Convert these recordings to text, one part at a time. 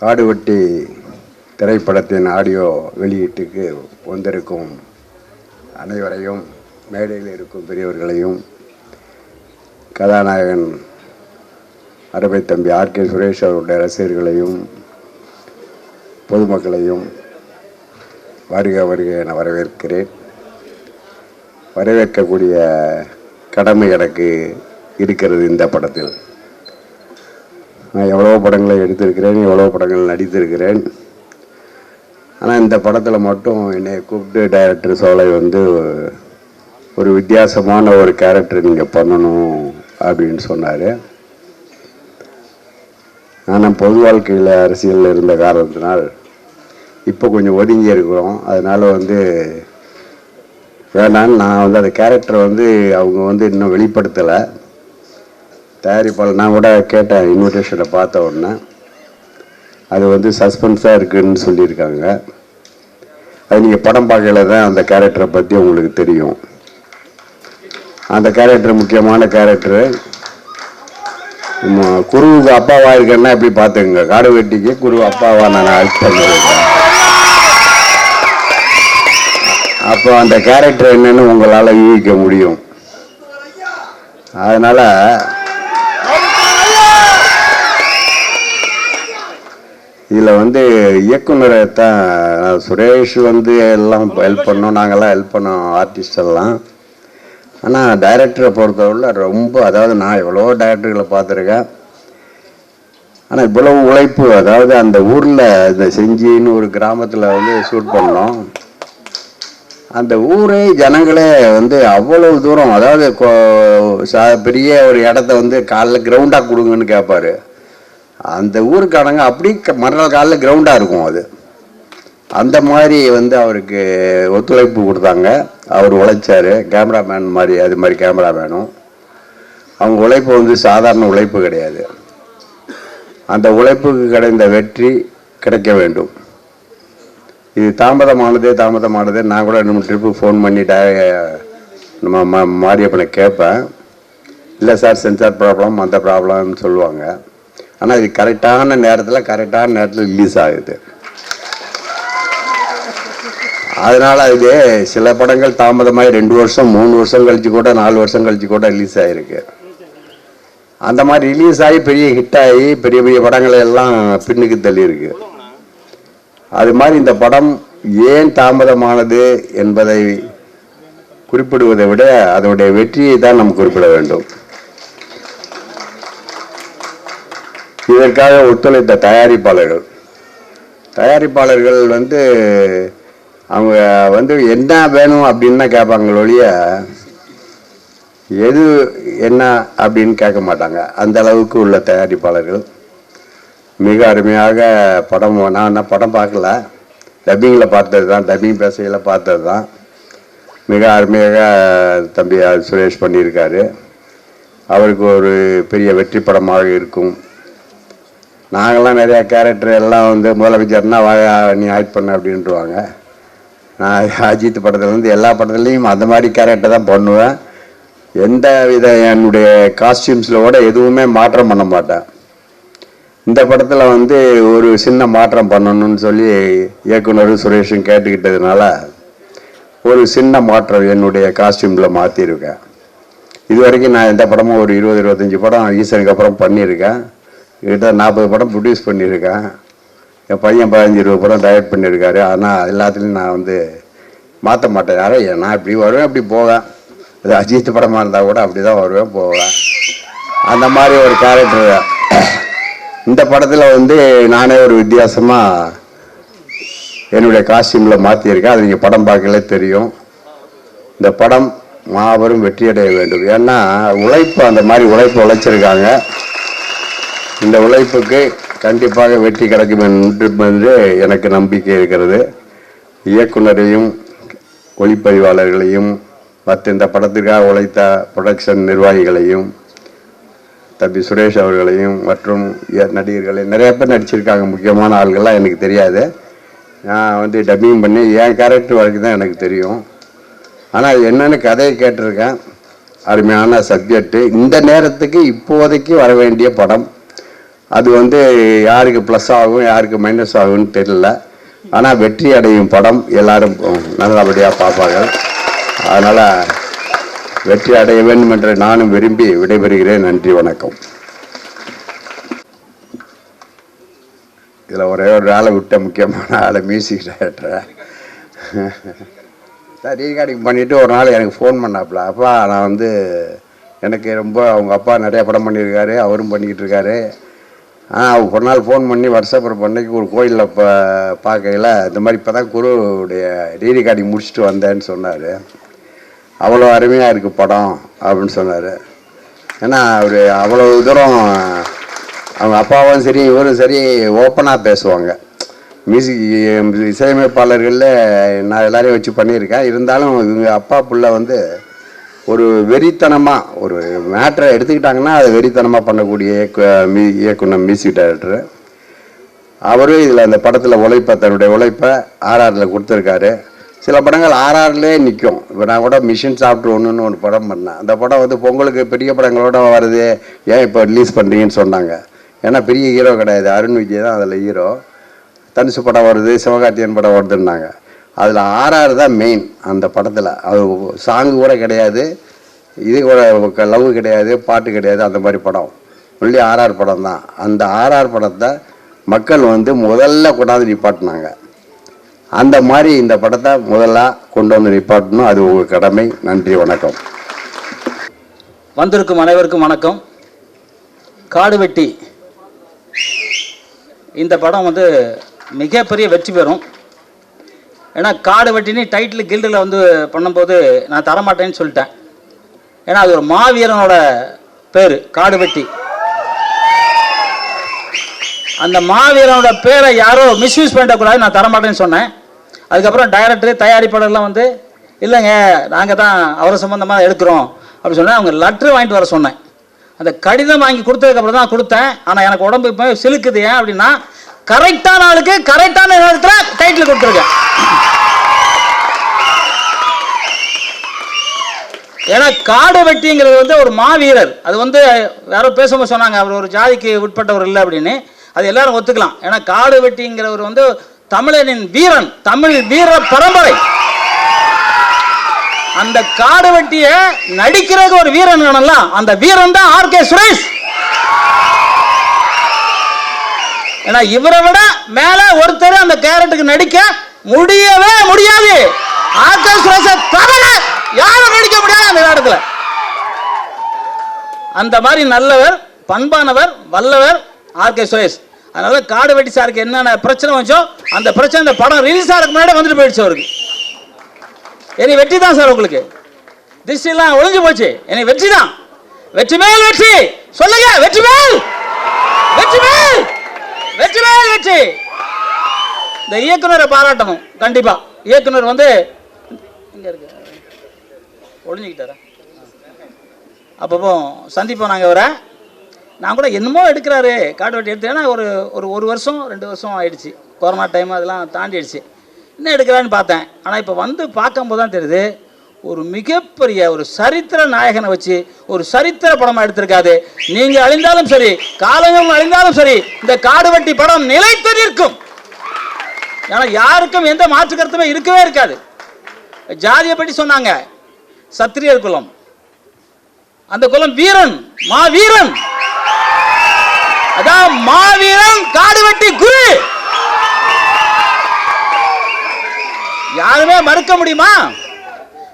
காடுவெட்டி திரைப்படத்தின் ஆடியோ வெளியீட்டுக்கு வந்திருக்கும் அனைவரையும் மேடையில் இருக்கும் பெரியவர்களையும் கதாநாயகன் அருமை தம்பி ஆர் கே சுரேஷ் அவருடைய ரசிகர்களையும் பொதுமக்களையும் வருக வருக என வரவேற்கிறேன். வரவேற்கக்கூடிய கடமை எனக்கு இருக்கிறது இந்த படத்தில். நான் எவ்வளோ படங்களை எடுத்திருக்கிறேன் எவ்வளோ படங்கள் நடித்திருக்கிறேன். ஆனால் இந்த படத்தில் மட்டும் என்னை கூப்பிட்டு டைரக்டர் சோலை வந்து ஒரு வித்தியாசமான ஒரு கேரக்டர் நீங்கள் பண்ணணும் அப்படின்னு சொன்னார். ஆனால் பொது வாழ்க்கையில் அரசியலில் இருந்த காரணத்தினால் இப்போ கொஞ்சம் ஒதுங்கி இருக்கிறோம். அதனால் வந்து வேணான்னு நான் வந்து அந்த கேரக்டரை வந்து அவங்க வந்து இன்னும் வெளிப்படுத்தலை. தயாரிப்பாளர் நான் கூட கேட்டேன் இன்விடேஷனை பார்த்த உடனே அது வந்து சஸ்பென்ஸாக இருக்குதுன்னு சொல்லியிருக்காங்க. அது நீங்கள் படம் பார்க்கல தான் அந்த கேரக்டரை பற்றி உங்களுக்கு தெரியும். அந்த கேரக்டர் முக்கியமான கேரக்டரு குருவுக்கு அப்பாவா இருக்கேன்னா எப்படி பார்த்துக்குங்க. காடு வெட்டிக்கு குரு அப்பாவா நான் ஆக்ட் பண்ணியிருக்கேன். அப்போ அந்த கேரக்டர் என்னன்னு உங்களால் யூகிக்க முடியும். அதனால் இதில் வந்து இயக்குனரை தான் சுரேஷ் வந்து எல்லாம் ஹெல்ப் பண்ணோம். நாங்கள்லாம் ஹெல்ப் பண்ணோம் ஆர்டிஸ்ட் எல்லாம். ஆனால் டைரக்டரை பொறுத்தவரை ரொம்ப அதாவது நான் எவ்வளோ டைரக்டர்களை பார்த்துருக்கேன். ஆனால் இவ்வளவு உழைப்பு அதாவது அந்த ஊரில் இந்த செஞ்சின்னு ஒரு கிராமத்தில் வந்து ஷூட் பண்ணோம். அந்த ஊரே ஜனங்களே வந்து அவ்வளவு தூரம் அதாவது கொ- ச- பெரிய ஒரு இடத்த வந்து காலைல கிரவுண்டாக கொடுங்கன்னு கேட்பாரு அந்த ஊருக்காரங்க அப்படி க- மறுநாள் காலைல கிரவுண்டாக இருக்கும் அது. அந்த மாதிரி வந்து அவருக்கு ஒத்துழைப்பு கொடுத்தாங்க. அவர் உழைச்சாரு. கேமராமேன் மாதிரி அது மாதிரி கேமராமேனும் அவங்க உழைப்பு வந்து சாதாரண உழைப்பு கிடையாது. அந்த உழைப்புக்கு கிடைந்த வெற்றி கிடைக்க வேண்டும். இது தாமதமானதே தாமதமானதே. நான் கூட இன்னும் ட்ரிப்பு ஃபோன் பண்ணி நம்ம மா மாரியப்பனை கேட்பேன். இல்லை சார் சென்சார் ப்ராப்ளம் அந்த ப்ராப்ளம்னு சொல்லுவாங்க. ஆனால் இது கரெக்டான நேரத்தில் கரெக்டான நேரத்தில் ரிலீஸ் ஆகுது. அதனால் அது சில படங்கள் தாமதமாக ரெண்டு வருஷம் மூணு வருஷம் கழிச்சு கூட நாலு வருஷம் கழிச்சு கூட ரிலீஸ் ஆகிருக்கு அந்த மாதிரி ரிலீஸ் ஆகி பெரிய ஹிட் ஆகி பெரிய பெரிய படங்களை எல்லாம் பின்னுக்கு தள்ளியிருக்கு. அது மாதிரி இந்த படம் ஏன் தாமதமானது என்பதை குறிப்பிடுவதை விட அதனுடைய வெற்றியை தான் நாம் குறிப்பிட வேண்டும். இதற்காக ஒத்துழைத்த தயாரிப்பாளர்கள். தயாரிப்பாளர்கள் வந்து அவங்க வந்து என்ன வேணும் அப்படின்னு தான் கேட்பாங்க ஒழிய எது என்ன அப்படின்னு கேட்க மாட்டாங்க. அந்த அளவுக்கு உள்ள தயாரிப்பாளர்கள். மிக அருமையாக படம் நான் என்ன படம் பார்க்கல. டப்பிங்கில் பார்த்தது தான் டப்பிங் பேசையில் பார்த்தது தான். மிக அருமையாக தம்பி சுரேஷ் பண்ணியிருக்காரு. அவருக்கு ஒரு பெரிய வெற்றி படமாக இருக்கும். நாங்கள்லாம் நிறையா கேரக்டர் எல்லாம் வந்து முதலமைச்சர்னா வாயா நீ ஆக்ட் பண்ண அப்படின்ட்டுருவாங்க நான் அஜித் படத்துலேருந்து எல்லா படத்துலையும் அந்த மாதிரி கேரக்டர் தான் பண்ணுவேன். எந்த வித என்னுடைய காஸ்டியூம்ஸில் கூட எதுவுமே மாற்றம் பண்ண மாட்டேன். இந்த படத்தில் வந்து ஒரு சின்ன மாற்றம் பண்ணணும்னு சொல்லி இயக்குனர் சுரேஷும் கேட்டுக்கிட்டதுனால ஒரு சின்ன மாற்றம் என்னுடைய காஸ்டியூமில் மாற்றிருக்கேன் இது வரைக்கும் நான் எந்த படமும் ஒரு இருபது இருபத்தஞ்சி படம் ஈசனுக்கு அப்புறம் பண்ணியிருக்கேன். கிட்ட நாற்பது படம் ப்ரொடியூஸ் பண்ணியிருக்கேன். என் பையன் பதினஞ்சு இருபது படம் டைரக்ட் பண்ணியிருக்காரு. ஆனால் எல்லாத்துலேயும் நான் வந்து மாற்ற மாட்டேன். யாரும் நான் இப்படி வருவேன் இப்படி போவேன். இது அஜித் படமாக இருந்தால் கூட அப்படி தான் வருவேன் போவேன். அந்த மாதிரி ஒரு கேரக்டர் இந்த படத்தில் வந்து நானே ஒரு வித்தியாசமாக என்னுடைய காஸ்டியூமில் மாற்றியிருக்கேன் அது நீங்கள் படம் பார்க்கலே தெரியும். இந்த படம் மாபெரும் வெற்றியடைய வேண்டும். ஏன்னா உழைப்பு அந்த மாதிரி உழைப்பு உழைச்சிருக்காங்க. இந்த உழைப்புக்கு கண்டிப்பாக வெற்றி கிடைக்கும் என்று எனக்கு நம்பிக்கை இருக்கிறது. இயக்குனரையும் ஒளிப்பதிவாளர்களையும் மற்ற இந்த படத்திற்காக உழைத்த ப்ரொடக்ஷன் நிர்வாகிகளையும் தம்பி சுரேஷ் அவர்களையும் மற்றும் எ- நடிகர்களை நிறைய பேர் நடிச்சிருக்காங்க. முக்கியமான ஆள்கள்லாம் எனக்கு தெரியாது. நான் வந்து டப்பிங் பண்ணி என் கேரக்டர் வரைக்கும் தான் எனக்கு தெரியும். ஆனால் என்னென்னு கதையை கேட்டிருக்கேன். அருமையான சப்ஜெக்ட்டு இந்த நேரத்துக்கு இப்போதைக்கு வர வேண்டிய படம் அது வந்து யாருக்கு ப்ளஸ் ஆகும் யாருக்கு மைனஸ் ஆகும்னு தெரியல. ஆனால் வெற்றி அடையும் படம் எல்லாரும் நல்லபடியாக பார்ப்பாங்க அதனால் வெற்றி அடைய வேண்டும் என்று நானும் விரும்பி விடைபெறுகிறேன். நன்றி வணக்கம். இதில் ஒரே ஒரு ஆளை விட்ட முக்கியமான ஆளை மியூசிக் டைரக்டரை சார் ரீகார்டிங் பண்ணிவிட்டு ஒரு நாள் எனக்கு ஃபோன் பண்ணாப்புல. அப்பா நான் வந்து எனக்கு ரொம்ப அவங்க அப்பா நிறையா படம் பண்ணியிருக்காரு அவரும் பண்ணிக்கிட்டு இருக்காரு. ஒரு நாள் ஃபோன் பண்ணி வாட்ஸ்அப்பில் பண்ணைக்கு ஒரு கோயிலில் இப்போ பார்க்கையில் இந்த மாதிரி இப்போ தான் குருவுடைய ரீகார்டிங் முடிச்சுட்டு வந்தேன்னு சொன்னார். அவ்வளோ அருமையாக இருக்குது படம் அப்படின்னு சொன்னார். ஏன்னா அவர் அவ்வளோ தூரம் அவங்க அப்பாவும் சரி இவரும் சரி ஓப்பனாக பேசுவாங்க. மியூசிக் இசையமைப்பாளர்களில் நான் எல்லாரையும் வச்சு பண்ணியிருக்கேன். இருந்தாலும் இவங்க அப்பா பிள்ளை வந்து ஒரு வெறித்தனமாக ஒரு மேட்ரை எடுத்துக்கிட்டாங்கன்னா அதை வெறித்தனமாக பண்ணக்கூடிய மீ- இயக்குனர் மியூசிக் டைரக்டர். அவரும் இதில் அந்த படத்தில் உழைப்பை தன்னுடைய உழைப்பை ஆர்ஆரில் கொடுத்துருக்காரு. சில படங்கள் ஆர்ஆர்லேயே நிற்கும் இப்போ நான் கூட மிஷின் சாப்பிட்டு ஒன்றுன்னு ஒரு படம் பண்ணேன். அந்த படம் வந்து பொங்கலுக்கு பெரிய படங்களோட வருது. ஏன் இப்போ ரிலீஸ் பண்ணுறீங்கன்னு சொன்னாங்க. ஏன்னா பெரிய ஹீரோ கிடையாது. அருண் விஜய் தான் அதில் ஹீரோ தனுசு படம் வருது சிவகார்த்தியன் படம் வருதுன்னாங்க. அதில் ஆர்ஆர் தான் மெயின் அந்த படத்தில். அது சாங்கு கூட கிடையாது இது கூட லவ் கிடையாது பாட்டு கிடையாது அந்த மாதிரி படம். ஒன்லி ஆர்ஆர் படம் தான். அந்த ஆர்ஆர் படத்தை மக்கள் வந்து முதல்ல கொண்டாந்து நிப்பாட்டினாங்க. அந்த மாதிரி இந்த படத்தை முதல்ல கொண்டு வந்து நிப்பாட்டணும். அது உங்கள் கடமை. நன்றி வணக்கம். வந்திருக்கும் அனைவருக்கும் வணக்கம். காடு வெட்டி இந்த படம் வந்து மிகப்பெரிய வெற்றி பெறும். ஏன்னா காடு வெட்டினு டைட்டில் கில்டில் வந்து பண்ணும்போது நான் தரமாட்டேன்னு சொல்லிட்டேன். ஏன்னா அது ஒரு மாவீரனோட பேர் காடு வெட்டி. அந்த மாவீரனோட பேரை யாரோ மிஸ்யூஸ் பண்ணிடக்கூடாது நான் தரமாட்டேன்னு சொன்னேன். அதுக்கப்புறம் டைரக்டர் தயாரிப்பாளர்லாம் வந்து இல்லைங்க நாங்கள் தான் அவரை சம்மந்தமாக எடுக்கிறோம். அப்படின்னு சொன்னேன். அவங்க லெட்ரு வாங்கிட்டு வர சொன்னேன். அந்த கடிதம் வாங்கி கொடுத்ததுக்கப்புறம் தான் கொடுத்தேன். ஆனால் எனக்கு உடம்பு இப்போ சிலுக்குது. ஏன் அப்படின்னா கரெக்டான ஆளுக்கு கரெக்டான நேரத்தில் டைட்டில் கொடுத்துருக்கேன் ஏன்னா காடு வெட்டிங்கிறது வந்து ஒரு மாவீரர். அது வந்து யாரோ பேசும்போது சொன்னாங்க அவர் ஒரு ஜாதிக்கு உட்பட்டவர் இல்லை அப்படின்னு. அது எல்லாரும் ஒத்துக்கலாம். ஏன்னா காடு வெட்டிங்கிறவர் வந்து தமிழனின் வீரன் தமிழ் வீர பரம்பரை. அந்த காடு வெட்டிய நடிக்கிறதுக்கு ஒரு வீரன் வேணும்ல அந்த வீரன் தான் ஆர் கே சுரேஷ். ஏன்னா இவரை விட மேல ஒருத்தர் அந்த கேரட்டுக்கு நடிக்க முடியவே முடியாது. ஆகாஷ் கே தவிர யாரும் நடிக்க முடியாது அந்த வேடத்துல அந்த மாதிரி நல்லவர் பண்பானவர் வல்லவர் ஆர்கே சுரேஷ். அதனால காடு வெட்டி சாருக்கு என்னென்ன பிரச்சனை வச்சோ அந்த பிரச்சனை இந்த படம் ரிலீஸ் ஆகிறதுக்கு முன்னாடி வந்துட்டு போயிடுச்சு அவருக்கு. என்னை வெற்றி தான் சார் உங்களுக்கு. திருஷ்டிலாம் ஒளிஞ்சு போச்சு. என்னை வெற்றி தான். வெற்றி மேல் வெற்றி! சொல்லுங்க வெற்றி மேல்! வெற்றி மேல்! வெற்றி வெற்றி. இந்த இயக்குனரை பாராட்டணும் கண்டிப்பா. இயக்குனர் வந்து இங்க இருக்கு. ஒளிஞ்சுக்கிட்டாரா? அப்பப்போ சந்திப்போம் நாங்கள் வர நான் கூட என்னமோ எடுக்கிறாரு காட்டு வெட்டி எடுத்தேன்னா ஒரு ஒரு ஒரு வருஷம் ரெண்டு வருஷம் ஆயிடுச்சு. கொரோனா டைம் அதெல்லாம் தாண்டிடுச்சு. என்ன எடுக்கிறான்னு பார்த்தேன். ஆனால் இப்போ வந்து பார்க்கும்போது தான் தெரியுது. ஒரு மிகப்பெரிய ஒரு சரித்திர நாயகனை வச்சு ஒரு சரித்திர படமாக எடுத்திருக்காது நீங்கள் அழிந்தாலும் சரி காலங்கள் அழிந்தாலும் சரி இந்த காடு வட்டி படம் நிலைத்து நிற்கும். ஏன்னா யாருக்கும் எந்த மாற்று கருத்துமே இருக்கவே இருக்காது. ஜாதியை பற்றி சொன்னாங்க. சத்திரியர் குலம். அந்த குலம் வீரன் மா வீரன் அதான் மாவீரன் காடு வெட்டி குரு. யாருமே மறுக்க முடியுமா?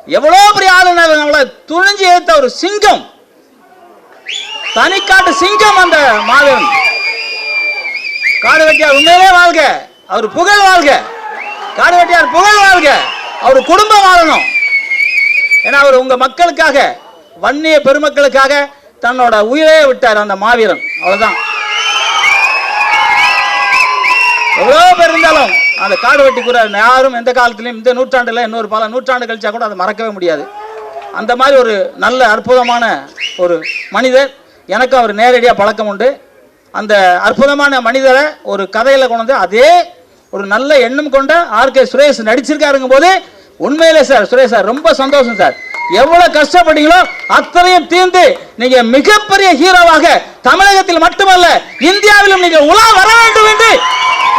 எவ்வளோ பெரிய ஆளுநர் நம்மளை துணிஞ்சு ஏத்த ஒரு சிங்கம். தனிக்காட்டு சிங்கம் அந்த மாவீரன் காடு வெட்டியார் உண்மையிலே வாழ்க. அவர் புகழ் வாழ்க. காடு வெட்டியார் புகழ் வாழ்க. அவர் குடும்பம் வாழணும். ஏன்னா அவர் உங்க மக்களுக்காக வன்னிய பெருமக்களுக்காக தன்னோட உயிரே விட்டார் அந்த மாவீரன். அவ்வளவுதான். எவ்வளோ பேர் இருந்தாலும் அந்த காடு வெட்டி கூட யாரும் எந்த காலத்திலையும் இந்த நூற்றாண்டுல இன்னொரு பல நூற்றாண்டு கழிச்சா கூட அதை மறக்கவே முடியாது. அந்த மாதிரி ஒரு நல்ல அற்புதமான ஒரு மனிதர். எனக்கு அவர் நேரடியாக பழக்கம் உண்டு. அந்த அற்புதமான மனிதரை ஒரு கதையில் கொண்டு வந்து அதே ஒரு நல்ல எண்ணம் கொண்ட ஆர்கே சுரேஷ் நடிச்சிருக்காருங்கும் போது உண்மையிலே சார் சுரேஷ் சார் ரொம்ப சந்தோஷம் சார். எவ்வளவு கஷ்டப்பட்டீங்களோ அத்தனையும் தீர்ந்து நீங்க மிகப்பெரிய ஹீரோவாக தமிழகத்தில் மட்டுமல்ல இந்தியாவிலும் நீங்க உலா வர வேண்டும் என்று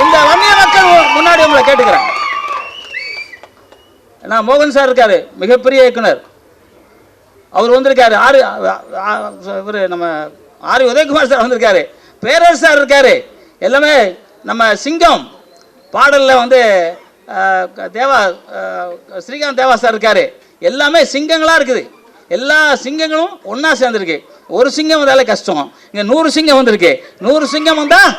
இந்த வன்னிய மக்கள் முன்னாடி உங்களை கேட்டுக்கிறேன். நான் மோகன் சார் இருக்காரு மிகப்பெரிய இயக்குனர். அவர் வந்திருக்காரு ஆறு இவர் நம்ம ஆர் உதயகுமார் சார் வந்திருக்காரு பேரரசு சார் இருக்காரு. எல்லாமே நம்ம சிங்கம் பாடலில் வந்து தேவா ஸ்ரீகாந்த் தேவா சார் இருக்காரு. எல்லாமே சிங்கங்களாக இருக்குது. எல்லா சிங்கங்களும் ஒன்றா சேர்ந்துருக்கு. ஒரு சிங்கம் வந்தாலே கஷ்டம். இங்கே நூறு சிங்கம் வந்திருக்கு. நூறு சிங்கம் வந்தால்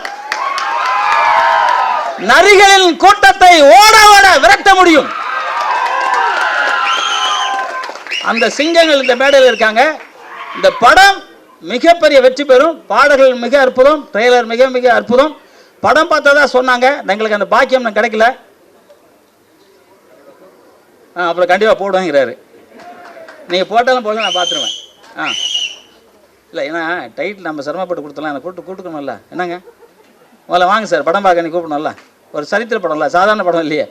நரிகளின் கூட்டத்தை ஓட ஓட விரட்ட முடியும். அந்த சிங்கங்கள் இந்த மேடையில் இருக்காங்க. இந்த படம் மிகப்பெரிய வெற்றி பெறும். பாடல்கள் மிக அற்புதம். ட்ரெய்லர் மிக மிக அற்புதம். படம் பார்த்ததா சொன்னாங்க. எங்களுக்கு அந்த பாக்கியம் கிடைக்கல. ஆ அப்புறம் கண்டிப்பாக போடுவேங்கிறாரு. நீங்கள் போட்டாலும் போடுங்க நான் பார்த்துருவேன். ஆ. இல்லை ஏன்னா டைட்டில் நம்ம சிரமப்பட்டு கொடுத்தலாம். எனக்கு கூட்டு கூட்டுக்கணும்ல. என்னங்க? முதல்ல வாங்க சார் படம் பார்க்க நீ கூப்பிடணும்ல? ஒரு சரித்திர படம் இல்லை சாதாரண படம் இல்லையே.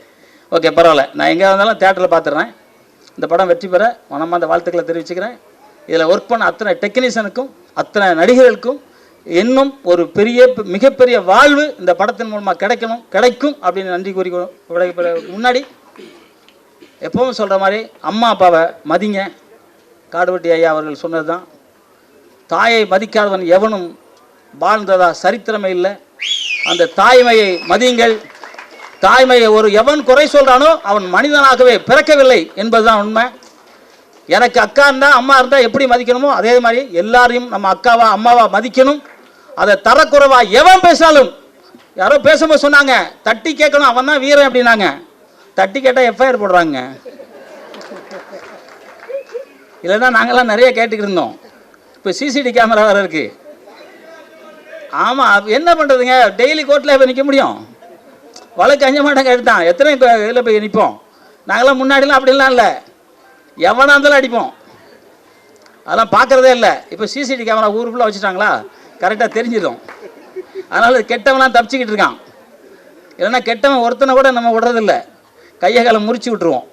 ஓகே பரவாயில்ல. நான் எங்கே வந்தாலும் தேட்டரில் பார்த்துட்றேன். இந்த படம் வெற்றி பெற மனமாக அந்த வாழ்த்துக்களை தெரிவிச்சுக்கிறேன். இதில் ஒர்க் பண்ண அத்தனை டெக்னீஷியனுக்கும் அத்தனை நடிகர்களுக்கும் இன்னும் ஒரு பெரிய மிகப்பெரிய வாழ்வு இந்த படத்தின் மூலமாக கிடைக்கணும் கிடைக்கும் அப்படின்னு நன்றி கூறி முன்னாடி எப்பவும் சொல்கிற மாதிரி அம்மா அப்பாவை மதிங்க. காடுவெட்டி ஐயா அவர்கள் சொன்னது தான் தாயை மதிக்காதவன் எவனும் வாழ்ந்ததா சரித்திரமே இல்லை. அந்த தாய்மையை மதியுங்கள். தாய்மையை ஒரு எவன் குறை சொல்கிறானோ அவன் மனிதனாகவே பிறக்கவில்லை என்பதுதான் உண்மை. எனக்கு அக்கா இருந்தால் அம்மா இருந்தால் எப்படி மதிக்கணுமோ அதே மாதிரி எல்லாரையும் நம்ம அக்காவா அம்மாவா மதிக்கணும். அதை தரக்குறைவா எவன் பேசினாலும் யாரோ பேசும்போது சொன்னாங்க தட்டி கேட்கணும் அவன் தான் வீரன் அப்படின்னாங்க. தட்டி கேட்டால் எஃப்ஐஆர் போடுறாங்க. இல்லைன்னா நாங்கள்லாம் நிறைய கேட்டுக்கிட்டு இருந்தோம். இப்போ சிசிடி கேமரா வேறு இருக்குது ஆமாம் என்ன பண்ணுறதுங்க டெய்லி கோர்ட்டில் போய் நிற்க முடியும். வழக்கு அஞ்ச மாட்டாங்க எடுத்தான். எத்தனை இதில் போய் நிற்போம் நாங்களாம் முன்னாடிலாம் அப்படிலாம் இல்லை. எவனாக இருந்தாலும் அடிப்போம். அதெல்லாம் பார்க்குறதே இல்லை. இப்போ சிசிடி கேமரா ஊர் ஃபுல்லாக வச்சுட்டாங்களா? கரெக்டாக தெரிஞ்சிடும். அதனால் கெட்டவனாக தப்பிச்சுக்கிட்டு இருக்கான். இல்லைன்னா கெட்டவன் ஒருத்தனை கூட நம்ம விடுறதில்ல. கையை காலை முறிச்சு விட்டுருவோம்.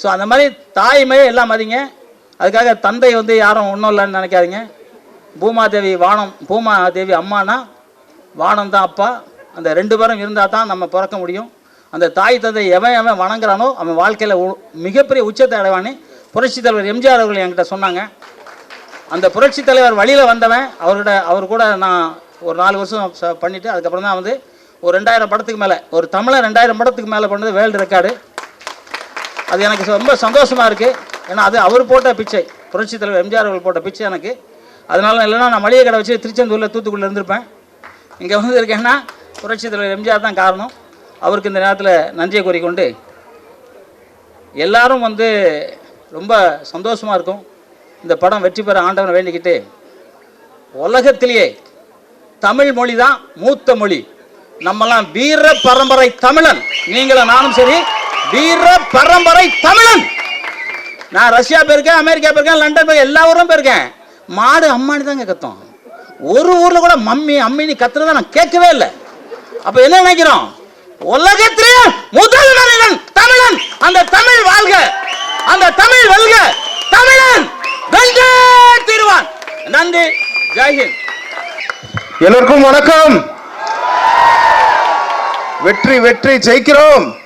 ஸோ அந்த மாதிரி தாய்மையை எல்லாம் மதிங்க. அதுக்காக தந்தை வந்து யாரும் ஒன்றும் இல்லைன்னு நினைக்காதீங்க. பூமாதேவி வானம் பூமாதேவி அம்மானா வானம் தான் அப்பா. அந்த ரெண்டு பேரும் இருந்தால் தான் நம்ம பிறக்க முடியும். அந்த தாய் தந்தை எவன் எவன் வணங்குறானோ அவன் வாழ்க்கையில் மிகப்பெரிய உச்சத்தை அடைவானே. புரட்சி தலைவர் எம்ஜிஆர் அவர்கள் என்கிட்ட சொன்னாங்க. அந்த புரட்சி தலைவர் வழியில் வந்தவன் அவரோட அவர் கூட நான் ஒரு நாலு வருஷம் ச- அதுக்கப்புறம் தான் வந்து ஒரு ரெண்டாயிரம் படத்துக்கு மேலே ஒரு தமிழை ரெண்டாயிரம் படத்துக்கு மேலே பண்ணது வேர்ல்டு ரெக்கார்டு. அது எனக்கு ரொம்ப சந்தோஷமாக இருக்குது ஏன்னா அது அவர் போட்ட பிச்சை. புரட்சித் தலைவர் எம்ஜிஆர் அவர்கள் போட்ட பிச்சை எனக்கு. அதனால இல்லைன்னா நான் மளிகை கடை வச்சு திருச்செந்தூரில் தூத்துக்குடியில் இருந்திருப்பேன். இங்கே வந்து இருக்கேன்னா புரட்சி தலைவர் எம்ஜிஆர் தான் காரணம். அவருக்கு இந்த நேரத்தில் நன்றியை கூறிக்கொண்டு எல்லாரும் வந்து ரொம்ப சந்தோஷமாக இருக்கும். இந்த படம் வெற்றி பெற ஆண்டவனை வேண்டிக்கிட்டு உலகத்திலேயே தமிழ் மொழி தான் மூத்த மொழி. நம்மலாம் வீர பரம்பரை தமிழன். நீங்களும் நானும் சரி வீர பரம்பரை தமிழன். நான் ரஷ்யா போயிருக்கேன் அமெரிக்கா போயிருக்கேன் லண்டன் போய் எல்லா ஊரும் போயிருக்கேன். மாடு அம்மானு தாங்க கத்தும். ஒரு ஊர்ல கூட மம்மி அம்மினி கத்துறத நான் கேட்கவே இல்லை. அப்ப என்ன நினைக்கிறோம்? உலகத்திலேயே முதல் மனிதன் தமிழன். அந்த தமிழ் வாழ்க. அந்த தமிழ் வெல்க. தமிழன் வெல்கே திருவான். நன்றி. ஜெய்ஹிந்த் எல்லோருக்கும் வணக்கம். வெற்றி வெற்றி ஜெயிக்கிறோம்.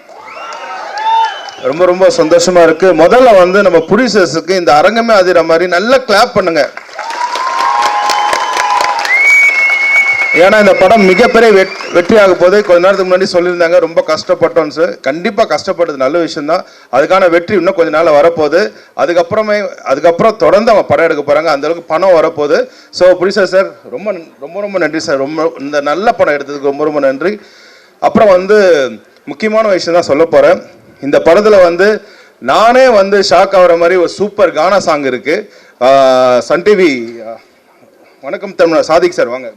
ரொம்ப ரொம்ப சந்தோஷமா இருக்கு. முதல்ல வந்து நம்ம ப்ரொடியூசர்ஸுக்கு இந்த அரங்கமே அதிர மாதிரி நல்லா கிளாப் பண்ணுங்க. ஏன்னா இந்த படம் மிகப்பெரிய வெட் வெற்றியாக போது கொஞ்ச நேரத்துக்கு முன்னாடி சொல்லியிருந்தாங்க ரொம்ப கஷ்டப்பட்டோம் சார் கண்டிப்பாக கஷ்டப்பட்டது நல்ல விஷயம்தான். அதுக்கான வெற்றி இன்னும் கொஞ்ச நாள் வரப்போகுது. அதுக்கப்புறமே அதுக்கப்புறம் தொடர்ந்து அவங்க படம் எடுக்க போகிறாங்க அந்த அளவுக்கு பணம் வரப்போகுது. ஸோ புரிசா சார் ரொம்ப ரொம்ப ரொம்ப நன்றி சார் ரொம்ப இந்த நல்ல படம் எடுத்ததுக்கு ரொம்ப ரொம்ப நன்றி. அப்புறம் வந்து முக்கியமான விஷயம் தான் சொல்ல போகிறேன் இந்த படத்தில் வந்து நானே வந்து ஷாக் ஆகிற மாதிரி ஒரு சூப்பர் கானா சாங் இருக்குது சன் டிவி வணக்கம் தமிழ் சாதிக் சார் வாங்க.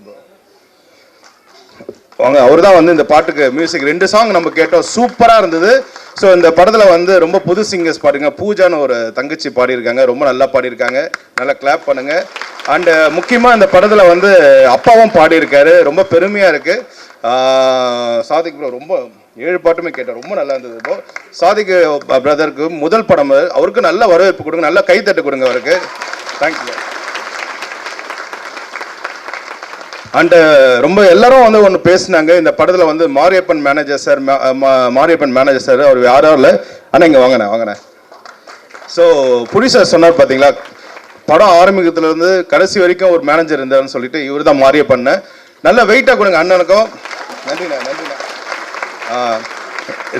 வாங்க அவர் தான் வந்து இந்த பாட்டுக்கு மியூசிக் ரெண்டு சாங் நம்ம கேட்டோம். சூப்பராக இருந்தது. ஸோ இந்த படத்தில் வந்து ரொம்ப புது சிங்கர்ஸ் பாடுங்க. பூஜான்னு ஒரு தங்கச்சி பாடியிருக்காங்க. ரொம்ப நல்லா பாடியிருக்காங்க. நல்லா கிளாப் பண்ணுங்க. அண்டு uh, முக்கியமாக இந்த படத்தில் வந்து அப்பாவும் பாடியிருக்காரு. ரொம்ப பெருமையாக இருக்குது சாதிக் ப்ரோ ரொம்ப ஏழு பாட்டுமே கேட்டேன். ரொம்ப நல்லா இருந்தது இப்போ சாதிக் uh, பிரதருக்கு முதல் படம் அவருக்கு நல்ல வரவேற்பு கொடுங்க. நல்ல கைத்தட்டு கொடுங்க அவருக்கு. தேங்க்யூ அண்டு uh, ரொம்ப எல்லாரும் வந்து ஒன்று பேசினாங்க. இந்த படத்தில் வந்து Mariyappan manager sir Mariyappan manager sir அவர் யாரும் இல்லை? ஆனால் இங்கே வாங்கினேன் வாங்கினேன் ஸோ புரி சார் சொன்னார் பார்த்தீங்களா படம் ஆரம்பிக்கிறதுலேருந்து கடைசி வரைக்கும் ஒரு மேனேஜர் இருந்தாருன்னு சொல்லிட்டு இவர் தான் மாரியப்பண்ண நல்ல வெயிட்டாக கொடுங்க அண்ணனுக்கும். நன்றிண்ணா நன்றிண்ணா.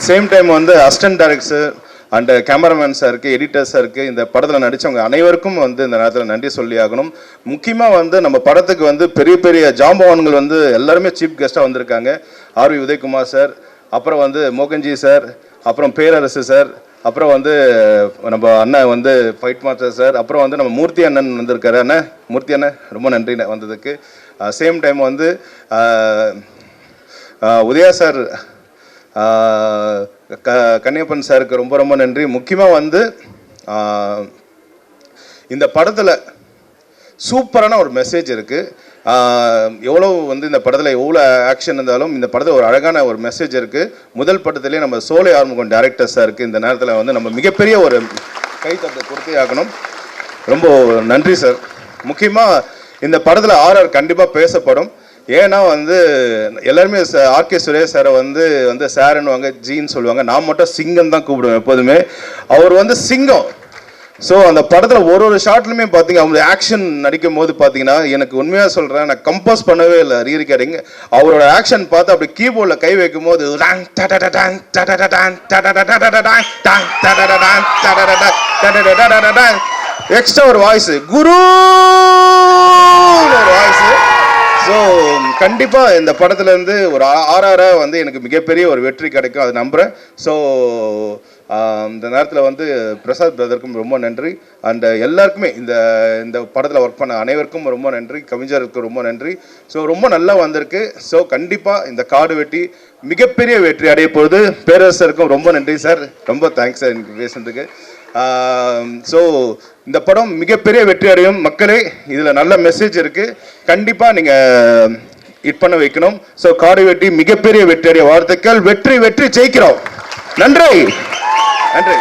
சேம் டைம் வந்து அசிஸ்டன்ட் டைரக்டர் அண்ட் கேமராமேன் சாருக்கு எடிட்டர் சாருக்கு இந்த படத்தில் நடித்தவங்க அனைவருக்கும் வந்து இந்த நேரத்தில் நன்றி சொல்லி ஆகணும். முக்கியமாக வந்து நம்ம படத்துக்கு வந்து பெரிய பெரிய ஜாம்பவான்கள் வந்து எல்லாருமே சீஃப் கெஸ்ட்டாக வந்திருக்காங்க. ஆர்வி உதயகுமார் சார் அப்புறம் வந்து மோகன்ஜி சார் அப்புறம் பேரரசு சார் அப்புறம் வந்து நம்ம அண்ணன் வந்து ஃபைட் மாஸ்டர் சார் அப்புறம் வந்து நம்ம மூர்த்தி அண்ணன் வந்திருக்காரு. அண்ணன் மூர்த்தி அண்ணன் ரொம்ப நன்றி வந்ததுக்கு. சேம் டைம் வந்து உதயா சார் க கன்னியப்பன் சாருக்கு ரொம்ப ரொம்ப நன்றி. முக்கியமாக வந்து இந்த படத்தில் சூப்பரான ஒரு மெசேஜ் இருக்குது எவ்வளோ வந்து இந்த படத்தில் எவ்வளோ ஆக்ஷன் இருந்தாலும் இந்த படத்தில் ஒரு அழகான ஒரு மெசேஜ் இருக்குது முதல் படத்துலேயே நம்ம சோலை ஆர்முகம் டேரக்டர் சாருக்கு இந்த நேரத்தில் வந்து நம்ம மிகப்பெரிய ஒரு கைத்தட்டை கொடுத்தே ஆகணும். ரொம்ப நன்றி சார். முக்கியமாக இந்த படத்தில் ஆர்ஆர் கண்டிப்பாக பேசப்படும். ஏன்னா வந்து எல்லாருமே ஆர்கே சுரேஷ் சாரை வந்து வந்து சாருன்னுவாங்க ஜீன்னு சொல்லுவாங்க நான் மட்டும் சிங்கம் தான் கூப்பிடுவேன் எப்போதுமே அவர் வந்து சிங்கம் ஸோ அந்த படத்தில் ஒரு ஒரு ஷாட்லையுமே பார்த்தீங்க அவங்க ஆக்ஷன் நடிக்கும் போது பார்த்தீங்கன்னா எனக்கு உண்மையாக சொல்கிறேன் நான் கம்போஸ் பண்ணவே இல்லை ரீரிகார்டிங் அவரோட ஆக்ஷன் பார்த்து அப்படி கீபோர்டில் கை வைக்கும் போது டாங் எக்ஸ்ட்ரா ஒரு வாய்ஸ் குரு ஒரு வாய்ஸ் ஸோ கண்டிப்பாக இந்த படத்துலேருந்து ஒரு ஆர்ஆராக வந்து எனக்கு மிகப்பெரிய ஒரு வெற்றி கிடைக்கும். அதை நம்புகிறேன் ஸோ இந்த நேரத்தில் வந்து பிரசாத் பிரதருக்கும் ரொம்ப நன்றி. அண்ட் எல்லாருக்குமே இந்த இந்த படத்தில் ஒர்க் பண்ண அனைவருக்கும் ரொம்ப நன்றி. கவிஞருக்கு ரொம்ப நன்றி. ஸோ ரொம்ப நல்லா வந்திருக்கு. ஸோ கண்டிப்பாக இந்த காடு வெட்டி மிகப்பெரிய வெற்றி அடைய போகுது. பேரரசருக்கும் ரொம்ப நன்றி சார் ரொம்ப தேங்க்ஸ் சார் எனக்கு பேசுனதுக்கு ஸோ இந்த படம் மிகப்பெரிய வெற்றி அடையும். மக்களே இதில் நல்ல மெசேஜ் இருக்குது கண்டிப்பாக நீங்கள் இட் பண்ண வைக்கணும். ஸோ காடு வெட்டி மிகப்பெரிய வெற்றி அடைய வாழ்த்துக்கள். வெற்றி வெற்றி ஜெயிக்கிறோம். நன்றி. நன்றி.